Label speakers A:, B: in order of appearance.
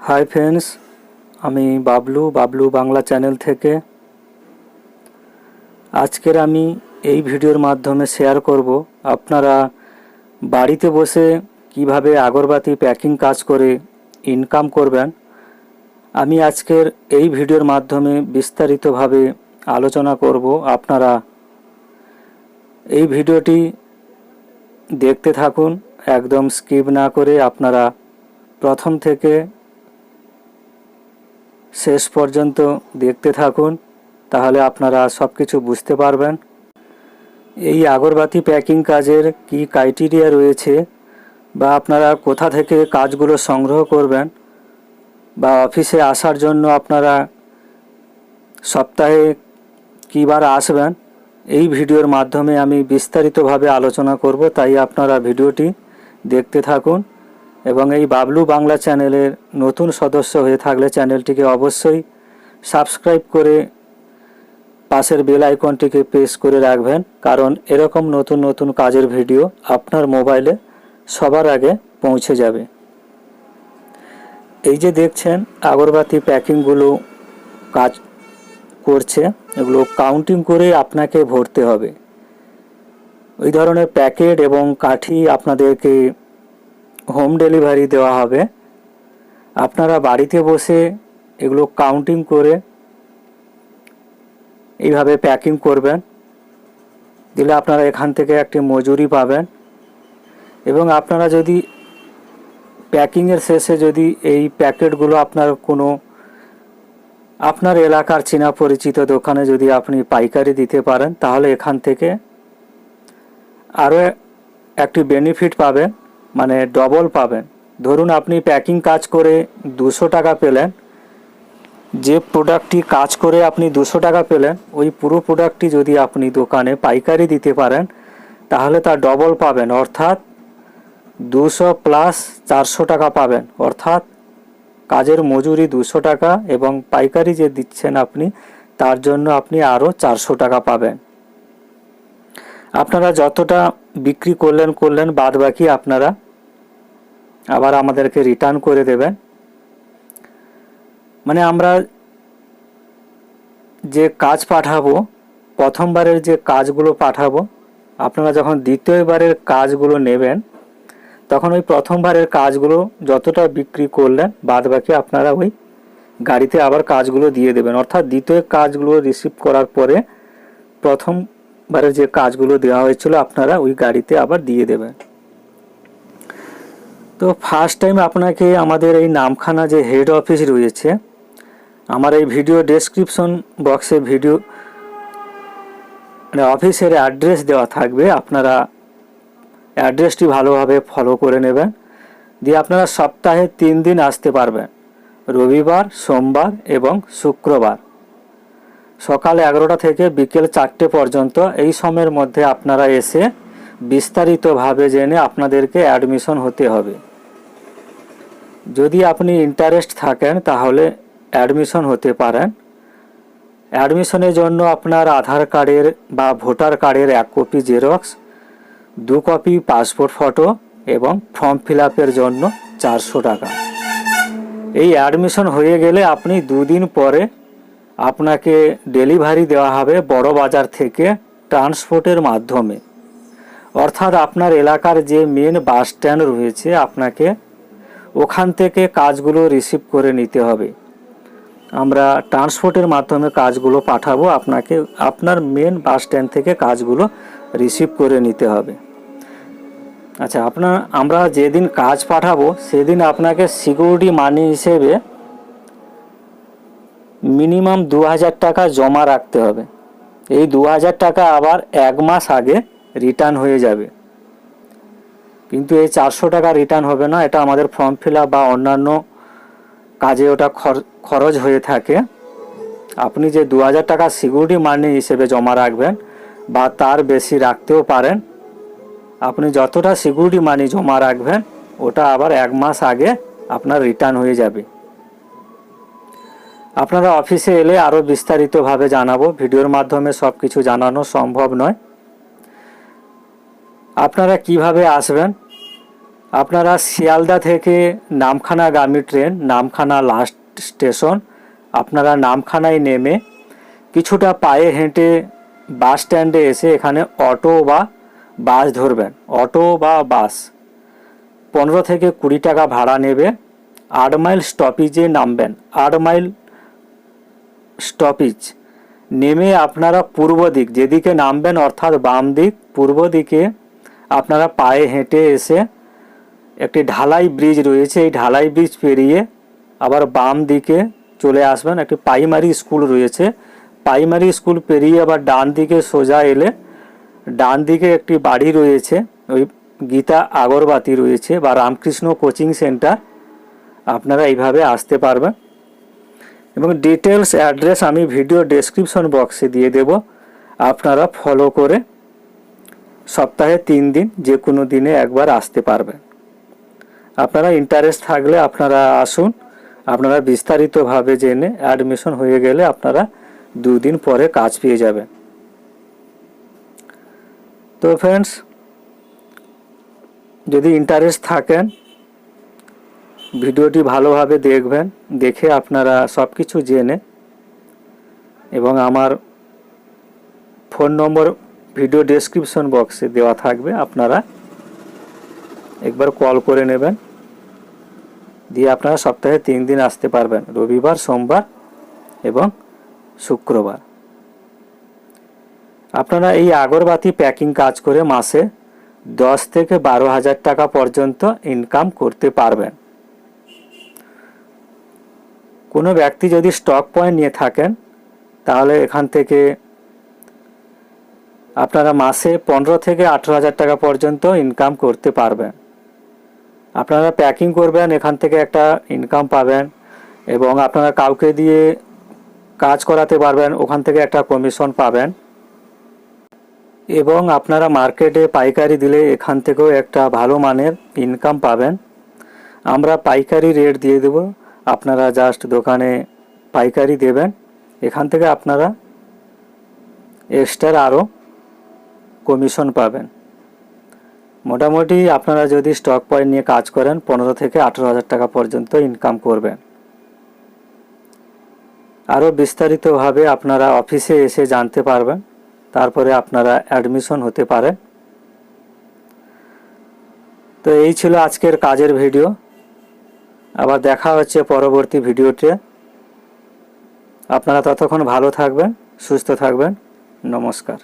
A: Hi friends আমি Bablu Bablu Bangla channel থেকে। আজকের আমি এই ভিডিওর মাধ্যমে শেয়ার করব আপনারা বাড়িতে বসে কীভাবে আগরবাতি প্যাকিং কাজ করে ইনকাম করবেন। আমি আজকের এই ভিডিওর মাধ্যমে বিস্তারিতভাবে আলোচনা করব আপনারা। এই ভিডিওটি দেখতে থাকুন, একদম স্কিপ না করে আপনারা প্রথম থেকে শেষ পর্যন্ত দেখতে থাকুন, তাহলে আপনারা সব কিছু বুঝতে পারবেন। এই আগরবাতি প্যাকিং কাজের কি ক্রাইটেরিয়া রয়েছে, বা আপনারা কোথা থেকে কাজগুলো সংগ্রহ করবেন, বা অফিসে আসার জন্য আপনারা সপ্তাহে কীবার আসবেন, এই ভিডিওর মাধ্যমে আমি বিস্তারিতভাবে আলোচনা করব, তাই আপনারা ভিডিওটি দেখতে থাকুন। এবং এই বাবলু বাংলা চ্যানেলের নতুন সদস্য হয়ে থাকলে চ্যানেলটিকে অবশ্যই সাবস্ক্রাইব করে পাশের বেল আইকনটিকে প্রেস করে রাখবেন। কারণ এরকম নতুন নতুন কাজের ভিডিও আপনার মোবাইলে সবার আগে পৌঁছে যাবে। এই যে দেখছেন, আগরবাতি প্যাকিংগুলো কাজ করছে। এগুলো কাউন্টিং করে আপনাকে ভরতে হবে। ওই ধরনের প্যাকেট এবং কাঠি আপনাদেরকে হোম ডেলিভারি দেওয়া হবে। আপনারা বাড়িতে বসে এগুলো কাউন্টিং করে এইভাবে প্যাকিং করবেন। দিলে আপনারা এখান থেকে একটি মজুরি পাবেন। এবং আপনারা যদি প্যাকিংয়ের শেষে যদি এই প্যাকেটগুলো আপনার কোনো আপনার এলাকার চেনা পরিচিত দোকানে যদি আপনি পাইকারি দিতে পারেন, তাহলে এখান থেকে আরও একটি বেনিফিট পাবেন। মানে ডবল পাবেন। ধরুন আপনি প্যাকিং কাজ করে দুশো টাকা পেলেন, যে প্রোডাক্টটি কাজ করে আপনি দুশো টাকা পেলেন, ওই পুরো প্রোডাক্টটি যদি আপনি দোকানে পাইকারি দিতে পারেন, তাহলে তার ডবল পাবেন। অর্থাৎ দুশো প্লাস চারশো টাকা পাবেন। অর্থাৎ কাজের মজুরি দুশো টাকা এবং পাইকারি যে দিচ্ছেন আপনি, তার জন্য আপনি আরও চারশো টাকা পাবেন। আপনারা যতটা বিক্রি করলেন করলেন বাদ বাকি আপনারা আবার আমাদেরকে রিটার্ন করে দেবেন। মানে আমরা যে কাজ পাঠাবো, প্রথমবারের যে কাজগুলো পাঠাবো, আপনারা যখন দ্বিতীয়বারের কাজগুলো নেবেন, তখন ওই প্রথমবারের কাজগুলো যতটা বিক্রি করলেন বাদ বাকি আপনারা ওই গাড়িতে আবার কাজগুলো দিয়ে দেবেন। অর্থাৎ দ্বিতীয় কাজগুলো রিসিভ করার পরে প্রথমবারে যে কাজগুলো দেওয়া হয়েছিল আপনারা ওই গাড়িতে আবার দিয়ে দেবেন। তো ফার্স্ট টাইম আপনাকে আমাদের এই নামখানা যে হেড অফিস রয়েছে, আমার এই ভিডিও ডেসক্রিপশন বক্সে ভিডিও মানে অফিসের অ্যাড্রেস দেওয়া থাকবে, আপনারা অ্যাড্রেসটি ভালোভাবে ফলো করে নেবেন। দিয়ে আপনারা সপ্তাহে তিন দিন আসতে পারবেন, রবিবার, সোমবার এবং শুক্রবার। সকাল এগারোটা থেকে বিকেল চারটে পর্যন্ত এই সময়ের মধ্যে আপনারা এসে বিস্তারিতভাবে জেনে আপনাদেরকে অ্যাডমিশন হতে হবে। যদি আপনি ইন্টারেস্ট থাকেন, তাহলে অ্যাডমিশন হতে পারেন। অ্যাডমিশনের জন্য আপনার আধার কার্ডের বা ভোটার কার্ডের এক কপি জেরক্স দু কপি পাসপোর্ট ফটো এবং ফর্ম ফিল জন্য চারশো টাকা। এই অ্যাডমিশন হয়ে গেলে আপনি দুদিন পরে আপনাকে ডেলিভারি দেওয়া হবে বড় বাজার থেকে ট্রান্সপোর্টের মাধ্যমে। অর্থাৎ আপনার এলাকার যে মেন বাস স্ট্যান্ড রয়েছে, আপনাকে ওখান থেকে কাজগুলো রিসিভ করে নিতে হবে। আমরা ট্রান্সপোর্টের মাধ্যমে কাজগুলো পাঠাবো, আপনাকে, আপনার মেন বাস স্ট্যান্ড থেকে কাজগুলো রিসিভ করে নিতে হবে। আচ্ছা আপনার, আমরা যেদিন কাজ পাঠাবো, সেদিন আপনাকে সিকিউরিটি মানি হিসেবে মিনিমাম দু হাজার টাকা জমা রাখতে হবে। এই দু হাজার টাকা আবার এক মাস আগে রিটার্ন হয়ে যাবে। কিন্তু এই চারশো টাকা রিটার্ন হবে না, এটা আমাদের ফর্ম ফিল বা অন্যান্য কাজে ওটা খরচ হয়ে থাকে। আপনি যে দু হাজার টাকা সিকিউরিটি মানি হিসেবে জমা রাখবেন বা তার বেশি রাখতেও পারেন, আপনি যতটা সিকিউরিটি মানি জমা রাখবেন, ওটা আবার এক মাস আগে আপনার রিটার্ন হয়ে যাবে। আপনারা অফিসে এলে আরও বিস্তারিতভাবে জানাব। ভিডিওর মাধ্যমে সব কিছু জানানো সম্ভব নয়। আপনারা কীভাবে আসবেন? আপনারা শিয়ালদা থেকে নামখানা নামখানাগামী ট্রেন, নামখানা লাস্ট স্টেশন, আপনারা নামখানায় নেমে কিছুটা পায়ে হেঁটে বাস স্ট্যান্ডে এসে এখানে অটো বা বাস ধরবেন। অটো বা বাস। পনেরো থেকে কুড়ি টাকা ভাড়া নেবে। আট মাইল স্টপেজে নামবেন। আট মাইল স্টপেজ নেমে আপনারা পূর্ব দিক, যেদিকে নামবেন অর্থাৎ বাম দিক, পূর্ব দিকে আপনারা পায়ে হেঁটে এসে একটি ঢালাই ব্রিজ রয়েছে, এই ঢালাই ব্রিজ পেরিয়ে আবার বাম দিকে চলে আসবেন। একটি প্রাইমারি স্কুল রয়েছে। প্রাইমারি স্কুল পেরিয়ে আবার ডান দিকে সোজা এলে ডান দিকে একটি বাড়ি রয়েছে, ওই গীতা আগরবাতি রয়েছে বা রামকৃষ্ণ কোচিং সেন্টার। আপনারা এইভাবে আসতে পারবেন। এবং ডিটেলস অ্যাড্রেস আমি ভিডিও ডেসক্রিপশন বক্সে দিয়ে দেব। আপনারা ফলো করে সপ্তাহে তিন দিন, যে কোনো দিনে একবার আসতে পারবেন। আপনারা ইন্টারেস্ট থাকলে আপনারা আসুন। আপনারা বিস্তারিতভাবে জেনে অ্যাডমিশন হয়ে গেলে আপনারা দুদিন পরে কাজ পেয়ে যাবেন। তো ফ্রেন্ডস যদি ইন্টারেস্ট থাকেন ভিডিওটি ভালোভাবে দেখবেন, দেখে আপনারা সব কিছু জেনে এবং আমার ফোন নম্বর ভিডিও ডেসক্রিপশন বক্সে দেওয়া থাকবে, আপনারা একবার কল করে নেবেন। দিয়ে আপনারা সপ্তাহে তিন দিন আসতে পারবেন, রবিবার, সোমবার এবং শুক্রবার। আপনারা এই আগরবাতি প্যাকিং কাজ করে মাসে দশ থেকে বারো হাজার টাকা পর্যন্ত ইনকাম করতে পারবেন। কোনো ব্যক্তি যদি স্টক পয়েন্ট নিয়ে থাকেন, তাহলে এখান থেকে আপনারা মাসে পনেরো থেকে আঠেরো হাজার টাকা পর্যন্ত ইনকাম করতে পারবেন। আপনারা প্যাকিং করবেন, এখান থেকে একটা ইনকাম পাবেন এবং আপনারা কাউকে দিয়ে কাজ করাতে পারবেন, ওখান থেকে একটা কমিশন পাবেন। এবং আপনারা মার্কেটে পাইকারি দিলে এখান থেকেও একটা ভালো মানের ইনকাম পাবেন। আমরা পাইকারি রেট দিয়ে দেব। আপনারা জাস্ট দোকানে পাইকারি দেবেন। এখান থেকে আপনারা এক্সট্রা আরও কমিশন পাবেন। মোটামুটি আপনারা যদি স্টক পয়েন্ট নিয়ে কাজ করেন, পনেরো থেকে আঠেরো হাজার টাকা পর্যন্ত ইনকাম করবেন। আরও বিস্তারিতভাবে আপনারা অফিসে এসে জানতে পারবেন। তারপরে আপনারা অ্যাডমিশন হতে পারেন তো এই ছিল আজকের কাজের ভিডিও আবার দেখা হচ্ছে পরবর্তী ভিডিওতে। আপনারা ততক্ষণ ভালো থাকবেন সুস্থ থাকবেন। নমস্কার।